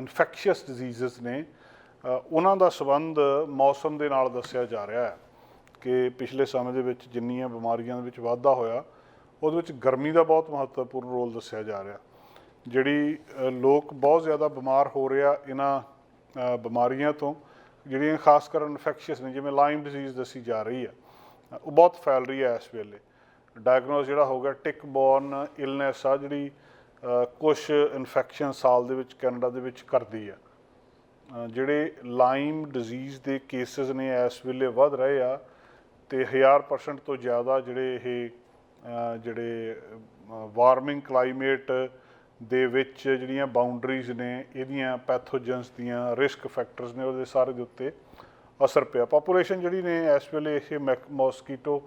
Infectious diseases ਨੇ ਉਹਨਾਂ ਦਾ ਸਬੰਧ ਮੌਸਮ ਦੇ ਨਾਲ ਦੱਸਿਆ ਜਾ ਰਿਹਾ ਹੈ ਕਿ ਪਿਛਲੇ ਸਮੇਂ ਦੇ ਵਿੱਚ ਜਿੰਨੀਆਂ ਬਿਮਾਰੀਆਂ ਦੇ ਵਿੱਚ ਵਾਧਾ ਹੋਇਆ, ਉਹਦੇ ਵਿੱਚ ਗਰਮੀ ਦਾ ਬਹੁਤ ਮਹੱਤਵਪੂਰਨ ਰੋਲ ਦੱਸਿਆ ਜਾ ਰਿਹਾ। ਜਿਹੜੀ ਲੋਕ ਬਹੁਤ ਜ਼ਿਆਦਾ ਬਿਮਾਰ ਹੋ ਰਿਹਾ ਇਹਨਾਂ ਬਿਮਾਰੀਆਂ ਤੋਂ, ਜਿਹੜੀਆਂ ਖਾਸ ਕਰ ਇਨਫੈਕਸ਼ੀਅਸ ਨੇ, ਜਿਵੇਂ ਲਾਈਮ ਡਿਜ਼ੀਜ਼ ਦੱਸੀ ਜਾ ਰਹੀ ਹੈ, ਉਹ ਬਹੁਤ ਫੈਲ ਰਹੀ ਹੈ ਇਸ ਵੇਲੇ। ਡਾਇਗਨੋਸ ਜਿਹੜਾ ਹੋ ਗਿਆ ਟਿਕ ਬੋਰਨ ਇਲਨੈਸ ਆ, ਜਿਹੜੀ ਕੁਝ ਇਨਫੈਕਸ਼ਨ ਸਾਲ ਦੇ ਵਿੱਚ ਕੈਨੇਡਾ ਦੇ ਵਿੱਚ ਕਰਦੀ ਆ ਜਿਹੜੇ ਲਾਈਮ ਡਿਜ਼ੀਜ਼ ਦੇ ਕੇसेस ਨੇ, ਇਸ ਵੇਲੇ ਵੱਧ ਰਹੇ ਆ ਤੇ 1000% ਤੋਂ ਜ਼ਿਆਦਾ ਜਿਹੜੇ ਇਹ ਜਿਹੜੇ ਵਾਰਮਿੰਗ ਕਲਾਈਮੇਟ ਦੇ ਵਿੱਚ ਜਿਹੜੀਆਂ ਬਾਉਂਡਰੀਜ਼ ਨੇ, ਇਹਦੀਆਂ ਪੈਥੋਜਨਸ ਦੀਆਂ ਰਿਸਕ ਫੈਕਟਰਸ ਨੇ, ਉਹਦੇ ਸਾਰੇ ਦੇ ਉੱਤੇ ਅਸਰ ਪਿਆ। ਪੋਪੂਲੇਸ਼ਨ ਜਿਹੜੀ ਨੇ, ਇਸ ਵੇਲੇ ਇਹ ਮੋਸਕੀਟੋ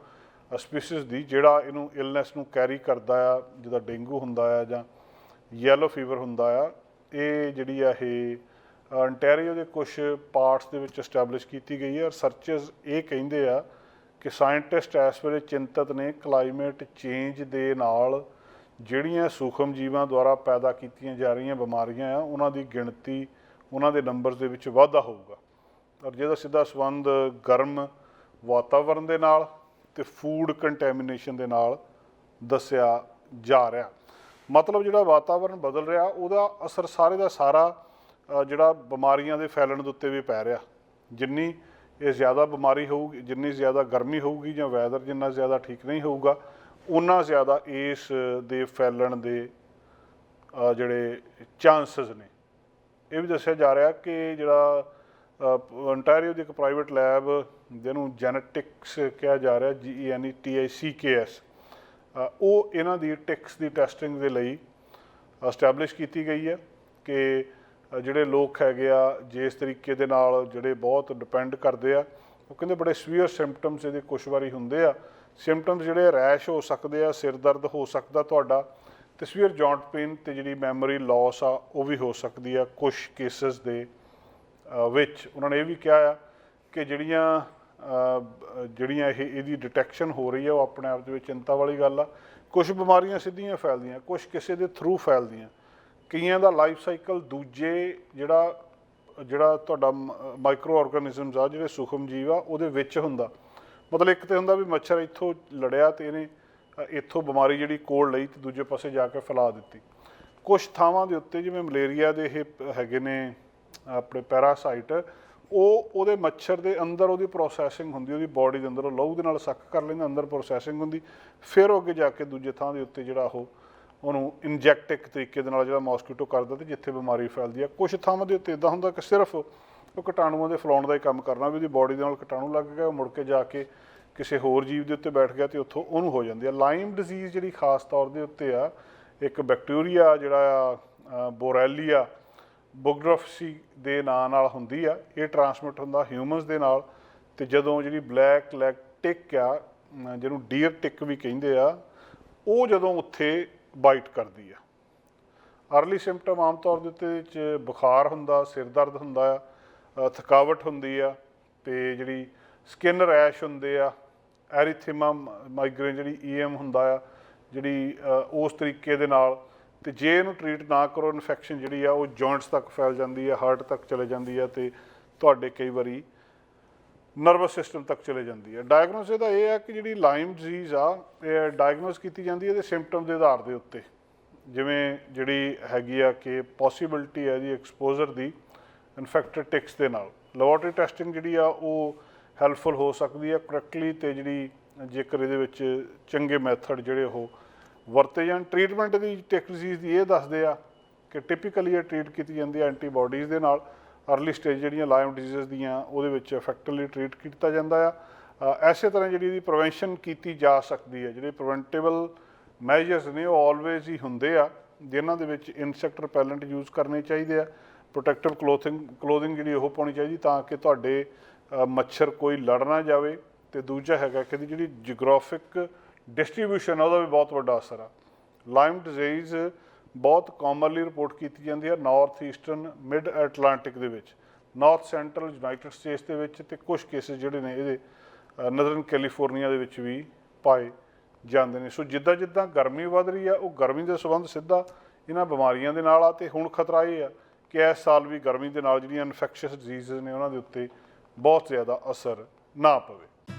ਸਪੀਸੀਜ਼ ਦੀ, ਜਿਹੜਾ ਇਹਨੂੰ ਇਲਨੈਸ ਨੂੰ ਕੈਰੀ ਕਰਦਾ ਆ ਜਿਹਦਾ ਡੇਂਗੂ ਹੁੰਦਾ ਆ ਜਾਂ ਯੈਲੋ ਫੀਵਰ ਹੁੰਦਾ ਆ, ਇਹ ਜਿਹੜੀ ਆ ਇਹ ਅੰਟੈਰੀਓ ਦੇ ਕੁਝ ਪਾਰਟਸ ਦੇ ਵਿੱਚ ਐਸਟੈਬਲਿਸ਼ ਕੀਤੀ ਗਈ ਹੈ ਰਿਸਰਚਰਸ ਇਹ ਕਹਿੰਦੇ ਆ ਕਿ ਸਾਇੰਟਿਸਟ ਇਸ ਵੇਲੇ ਚਿੰਤਤ ਨੇ ਕਲਾਈਮੇਟ ਚੇਂਜ ਦੇ ਨਾਲ ਜਿਹੜੀਆਂ ਸੂਖਮ ਜੀਵਾਂ ਦੁਆਰਾ ਪੈਦਾ ਕੀਤੀਆਂ ਜਾ ਰਹੀਆਂ ਬਿਮਾਰੀਆਂ ਆ, ਉਹਨਾਂ ਦੀ ਗਿਣਤੀ ਉਹਨਾਂ ਦੇ ਨੰਬਰਸ ਦੇ ਵਿੱਚ ਵਾਧਾ ਹੋਊਗਾ। ਔਰ ਜਿਹਦਾ ਸਿੱਧਾ ਸੰਬੰਧ ਗਰਮ ਵਾਤਾਵਰਣ ਦੇ ਨਾਲ ਤੇ ਫੂਡ ਕੰਟੈਮੀਨੇਸ਼ਨ ਦੇ ਨਾਲ ਦੱਸਿਆ ਜਾ ਰਿਹਾ। ਮਤਲਬ ਜਿਹੜਾ ਵਾਤਾਵਰਣ ਬਦਲ ਰਿਹਾ, ਉਹਦਾ ਅਸਰ ਸਾਰੇ ਦਾ ਸਾਰਾ ਜਿਹੜਾ ਬਿਮਾਰੀਆਂ ਦੇ ਫੈਲਣ ਦੇ ਉੱਤੇ ਵੀ ਪੈ ਰਿਹਾ। ਜਿੰਨੀ ਇਹ ਜ਼ਿਆਦਾ ਬਿਮਾਰੀ ਹੋਊਗੀ, ਜਿੰਨੀ ਜ਼ਿਆਦਾ ਗਰਮੀ ਹੋਊਗੀ ਜਾਂ ਵੈਦਰ ਜਿੰਨਾ ਜ਼ਿਆਦਾ ਠੀਕ ਨਹੀਂ ਹੋਊਗਾ ਉਨਾ ਜ਼ਿਆਦਾ ਇਸ ਦੇ ਫੈਲਣ ਦੇ ਜਿਹੜੇ ਚਾਂਸਸ ਨੇ। ਇਹ ਵੀ ਦੱਸਿਆ ਜਾ ਰਿਹਾ ਕਿ ਜਿਹੜਾ ontario ਦੀ ਇੱਕ ਪ੍ਰਾਈਵੇਟ ਲੈਬ ਜਿਹਨੂੰ ਜੈਨੇਟਿਕਸ ਕਿਹਾ ਜਾ ਰਿਹਾ ਜੀ ਈ ਐਨ E T I C K S ਉਹ ਇਹਨਾਂ ਦੀ ਟਿਕਸ ਦੀ ਟੈਸਟਿੰਗ ਦੇ ਲਈ ਐਸਟੈਬਲਿਸ਼ ਕੀਤੀ ਗਈ ਹੈ ਕਿ ਜਿਹੜੇ ਲੋਕ ਹੈਗੇ ਆ ਜਿਸ ਤਰੀਕੇ ਦੇ ਨਾਲ ਜਿਹੜੇ ਬਹੁਤ ਡਿਪੈਂਡ ਕਰਦੇ ਆ, ਉਹ ਕਹਿੰਦੇ ਬੜੇ ਸਵੀਅਰ ਸਿੰਪਟਮਸ ਇਹਦੇ ਕੁਝ ਵਾਰੀ ਹੁੰਦੇ ਆ। ਸਿੰਪਟਮਸ ਜਿਹੜੇ ਰੈਸ਼ ਹੋ ਸਕਦੇ ਆ, ਸਿਰ ਦਰਦ ਹੋ ਸਕਦਾ ਤੁਹਾਡਾ, ਤੇ ਸਵੀਅਰ ਜੌਂਟ ਪੇਨ ਤੇ ਜਿਹੜੀ ਮੈਮਰੀ ਲਾਸ ਆ, ਉਹ ਵੀ ਹੋ ਸਕਦੀ ਆ ਕੁਝ ਕੇਸਸ ਦੇ ਵਿੱਚ। ਉਹਨਾਂ ਨੇ ਇਹ ਵੀ ਕਿਹਾ ਆ ਕਿ ਜਿਹੜੀਆਂ ਜਿਹੜੀਆਂ ਇਹ ਇਹਦੀ ਡਿਟੈਕਸ਼ਨ ਹੋ ਰਹੀ ਆ ਉਹ ਆਪਣੇ ਆਪ ਦੇ ਵਿੱਚ ਚਿੰਤਾ ਵਾਲੀ ਗੱਲ ਆ। ਕੁਝ ਬਿਮਾਰੀਆਂ ਸਿੱਧੀਆਂ ਫੈਲਦੀਆਂ ਕੁਝ ਕਿਸੇ ਦੇ ਥਰੂ ਫੈਲਦੀਆਂ। ਕਈਆਂ ਦਾ ਲਾਈਫ ਸਾਈਕਲ ਦੂਜੇ ਜਿਹੜਾ ਜਿਹੜਾ ਤੁਹਾਡਾ ਮਾਈਕਰੋ ਆਰਗੇਨਿਜ਼ਮਸ ਆ, ਜਿਹੜੇ ਸੂਖਮ ਜੀਵ ਆ, ਉਹਦੇ ਵਿੱਚ ਹੁੰਦਾ। ਮਤਲਬ ਇੱਕ ਤੇ ਹੁੰਦਾ ਵੀ ਮੱਛਰ ਇੱਥੋਂ ਲੜਿਆ ਤੇ ਇਹਨੇ ਇੱਥੋਂ ਬਿਮਾਰੀ ਜਿਹੜੀ ਕੋਲ ਲਈ ਤੇ ਦੂਜੇ ਪਾਸੇ ਜਾ ਕੇ ਫੈਲਾ ਦਿੱਤੀ। ਕੁਝ ਥਾਵਾਂ ਦੇ ਉੱਤੇ ਜਿਵੇਂ ਮਲੇਰੀਆ ਦੇ ਇਹ ਪ- ਹੈਗੇ ਨੇ, ਆਪਣੇ ਪੈਰਾਸਾਈਟ ਉਹ ਉਹਦੇ ਮੱਛਰ ਦੇ ਅੰਦਰ ਉਹਦੀ ਪ੍ਰੋਸੈਸਿੰਗ ਹੁੰਦੀ, ਉਹਦੀ ਬਾਡੀ ਦੇ ਅੰਦਰ, ਉਹ ਲਹੂ ਦੇ ਨਾਲ ਸੱਕ ਕਰ ਲੈਂਦਾ, ਅੰਦਰ ਪ੍ਰੋਸੈਸਿੰਗ ਹੁੰਦੀ, ਫਿਰ ਉਹ ਅੱਗੇ ਜਾ ਕੇ ਦੂਜੇ ਥਾਂ ਦੇ ਉੱਤੇ ਜਿਹੜਾ ਉਹ, ਉਹਨੂੰ ਇੰਜੈਕਟ ਇੱਕ ਤਰੀਕੇ ਦੇ ਨਾਲ ਜਿਹੜਾ ਮੌਸਕੀਟੋ ਕਰਦਾ ਤੇ ਜਿੱਥੇ ਬਿਮਾਰੀ ਫੈਲਦੀ ਆ। ਕੁਝ ਥਾਵਾਂ ਦੇ ਉੱਤੇ ਇਦਾਂ ਹੁੰਦਾ ਕਿ ਸਿਰਫ ਉਹ ਕੀਟਾਣੂਆਂ ਦੇ ਫੈਲਾਉਣ ਦਾ ਹੀ ਕੰਮ ਕਰਨਾ ਵੀ ਉਹਦੀ ਬਾਡੀ ਦੇ ਨਾਲ ਕੀਟਾਣੂ ਲੱਗ ਗਿਆ, ਉਹ ਮੁੜ ਕੇ ਜਾ ਕੇ ਕਿਸੇ ਹੋਰ ਜੀਵ ਦੇ ਉੱਤੇ ਬੈਠ ਗਿਆ ਤੇ ਉੱਥੋਂ ਉਹਨੂੰ ਹੋ ਜਾਂਦੀ ਆ। ਲਾਈਮ ਡਿਜ਼ੀਜ਼ ਜਿਹੜੀ ਖਾਸ ਤੌਰ ਦੇ ਉੱਤੇ ਆ, ਇੱਕ ਬੈਕਟੀਰੀਆ ਜਿਹੜਾ ਆ ਬੋਰੈਲੀਆ ਬੁਗਰਫਸੀ ਦੇ ਨਾਂ ਨਾਲ ਹੁੰਦੀ ਆ, ਇਹ ਟਰਾਂਸਮਿਟ ਹੁੰਦਾ ਹਿਊਮਨਸ ਦੇ ਨਾਲ, ਤੇ ਜਦੋਂ ਜਿਹੜੀ ਬਲੈਕ ਲੈਗ ਟਿਕ ਆ ਜਿਹਨੂੰ ਡੀਅਰ ਟਿਕ ਵੀ ਕਹਿੰਦੇ ਆ, ਉਹ ਜਦੋਂ ਉੱਥੇ ਬਾਈਟ ਕਰਦੀ ਆ। ਅਰਲੀ ਸਿੰਪਟਮ ਆਮ ਤੌਰ ਦੇ ਉੱਤੇ ਚ ਬੁਖਾਰ ਹੁੰਦਾ, ਸਿਰ ਦਰਦ ਹੁੰਦਾ ਆ ਥਕਾਵਟ ਹੁੰਦੀ ਆ, ਤੇ ਜਿਹੜੀ ਸਕਿਨ ਰੈਸ਼ ਹੁੰਦੇ ਆ ਐਰੀਥਿਮਾ ਮਾਈਗ੍ਰੇਨ ਜਿਹੜੀ ਈਐਮ ਹੁੰਦਾ ਆ, ਜਿਹੜੀ ਉਸ ਤਰੀਕੇ ਦੇ ਨਾਲ ਤੇ ਜੇ ਇਹਨੂੰ ਟ੍ਰੀਟ ਨਾ ਕਰੋ ਇਨਫੈਕਸ਼ਨ ਜਿਹੜੀ ਆ, ਉਹ ਜੁਆਇੰਟਸ ਤੱਕ ਫੈਲ ਜਾਂਦੀ ਆ ਹਾਰਟ ਤੱਕ ਚਲੇ ਜਾਂਦੀ ਆ ਤੇ ਤੁਹਾਡੇ ਕਈ ਵਾਰੀ ਨਰਵਸ ਸਿਸਟਮ ਤੱਕ ਚਲੇ ਜਾਂਦੀ ਹੈ ਡਾਇਗਨੋਸ ਇਹਦਾ ਇਹ ਹੈ ਕਿ ਜਿਹੜੀ ਲਾਈਮ ਡਿਜ਼ੀਜ਼ ਆ, ਇਹ ਡਾਇਗਨੋਸ ਕੀਤੀ ਜਾਂਦੀ ਹੈ ਇਹਦੇ ਸਿੰਪਟਮ ਦੇ ਆਧਾਰ ਦੇ ਉੱਤੇ। ਜਿਵੇਂ ਜਿਹੜੀ ਹੈਗੀ ਆ ਕਿ ਪੋਸਿਬਿਲਿਟੀ ਹੈ ਦੀ ਐਕਸਪੋਜ਼ਰ ਦੀ ਇਨਫੈਕਟਡ ਟਿਕਸ ਦੇ ਨਾਲ। ਲੈਬੋਰਟਰੀ ਟੈਸਟਿੰਗ ਜਿਹੜੀ ਆ, ਉਹ ਹੈਲਪਫੁਲ ਹੋ ਸਕਦੀ ਹੈ ਕਰੈਕਟਲੀ ਤੇ ਜਿਹੜੀ ਜੇਕਰ ਇਹਦੇ ਵਿੱਚ ਚੰਗੇ ਮੈਥਡ ਜਿਹੜੇ ਉਹ ਵਰਤੇ ਜਾਣ। ਟ੍ਰੀਟਮੈਂਟ ਦੀ ਟਿਕ ਡਿਜ਼ੀਜ਼ ਦੀ ਇਹ ਦੱਸਦੇ ਆ ਕਿ ਟਿਪੀਕਲੀ ਇਹ ਟ੍ਰੀਟ ਕੀਤੀ ਜਾਂਦੀ ਹੈ ਐਂਟੀਬਾਡੀਜ਼ ਦੇ ਨਾਲ। ਅਰਲੀ ਸਟੇਜ ਜਿਹੜੀਆਂ ਲਾਈਮ ਡਿਜ਼ੀਜ਼ ਦੀਆਂ ਉਹਦੇ ਵਿੱਚ ਇਫੈਕਟਿਵਲੀ ਟ੍ਰੀਟ ਕੀਤਾ ਜਾਂਦਾ ਆ। ਅ, ਐਸੇ ਤਰ੍ਹਾਂ ਜਿਹੜੀ ਇਹਦੀ ਪ੍ਰੀਵੈਂਸ਼ਨ ਕੀਤੀ ਜਾ ਸਕਦੀ ਹੈ ਜਿਹੜੇ ਪ੍ਰੀਵੈਂਟੇਬਲ ਮੈਜਰਸ ਨੇ ਉਹ ਆਲਵੇਜ਼ ਹੀ ਹੁੰਦੇ ਆ ਜਿਨ੍ਹਾਂ ਦੇ ਵਿੱਚ ਇਨਸੈਕਟ ਰਿਪੈਲੈਂਟ ਯੂਜ਼ ਕਰਨੇ ਚਾਹੀਦੇ ਆ। ਪ੍ਰੋਟੈਕਟਿਵ ਕਲੋਥਿੰਗ ਕਲੋਥਿੰਗ ਜਿਹੜੀ ਉਹ ਪਾਉਣੀ ਚਾਹੀਦੀ ਤਾਂ ਕਿ ਤੁਹਾਡੇ ਮੱਛਰ ਕੋਈ ਲੜ ਨਾ ਜਾਵੇ। ਤੇ ਦੂਜਾ ਹੈਗਾ ਕਿ ਇਹਦੀ ਜਿਹੜੀ ਜਿਓਗ੍ਰਾਫਿਕ ਡਿਸਟ੍ਰੀਬਿਊਸ਼ਨ ਉਹਦਾ ਵੀ ਬਹੁਤ ਵੱਡਾ ਅਸਰ ਆ। ਲਾਈਮ ਡਿਜ਼ੀਜ਼ ਬਹੁਤ ਕਾਮਨਲੀ ਰਿਪੋਰਟ ਕੀਤੀ ਜਾਂਦੀ ਹੈ ਨਾਰਥ ਈਸਟਰਨ ਮਿਡ ਐਟਲਾਂਟਿਕ ਦੇ ਵਿੱਚ ਨਾਰਥ ਸੈਂਟਰਲ ਯੂਨਾਈਟਿਡ ਸਟੇਟਸ ਦੇ ਵਿੱਚ ਤੇ ਕੁਝ ਕੇਸਿਸ ਜਿਹੜੇ ਨੇ ਇਹਦੇ ਨਦਰਨ ਕੈਲੀਫੋਰਨੀਆ ਦੇ ਵਿੱਚ ਵੀ ਪਾਏ ਜਾਂਦੇ ਨੇ। ਸੋ ਜਿੱਦਾਂ ਜਿੱਦਾਂ ਗਰਮੀ ਵਧ ਰਹੀ ਆ, ਉਹ ਗਰਮੀ ਦੇ ਸੰਬੰਧ ਸਿੱਧਾ ਇਹਨਾਂ ਬਿਮਾਰੀਆਂ ਦੇ ਨਾਲ ਆ ਤੇ ਹੁਣ ਖਤਰਾ ਇਹ ਆ ਕਿ ਇਸ ਸਾਲ ਵੀ ਗਰਮੀ ਦੇ ਨਾਲ ਜਿਹੜੀਆਂ ਇਨਫੈਕਸ਼ੀਅਸ ਡਿਜ਼ੀਜ਼ਸ ਨੇ ਉਹਨਾਂ ਦੇ ਉੱਤੇ ਬਹੁਤ ਜ਼ਿਆਦਾ ਅਸਰ ਨਾ ਪਵੇ।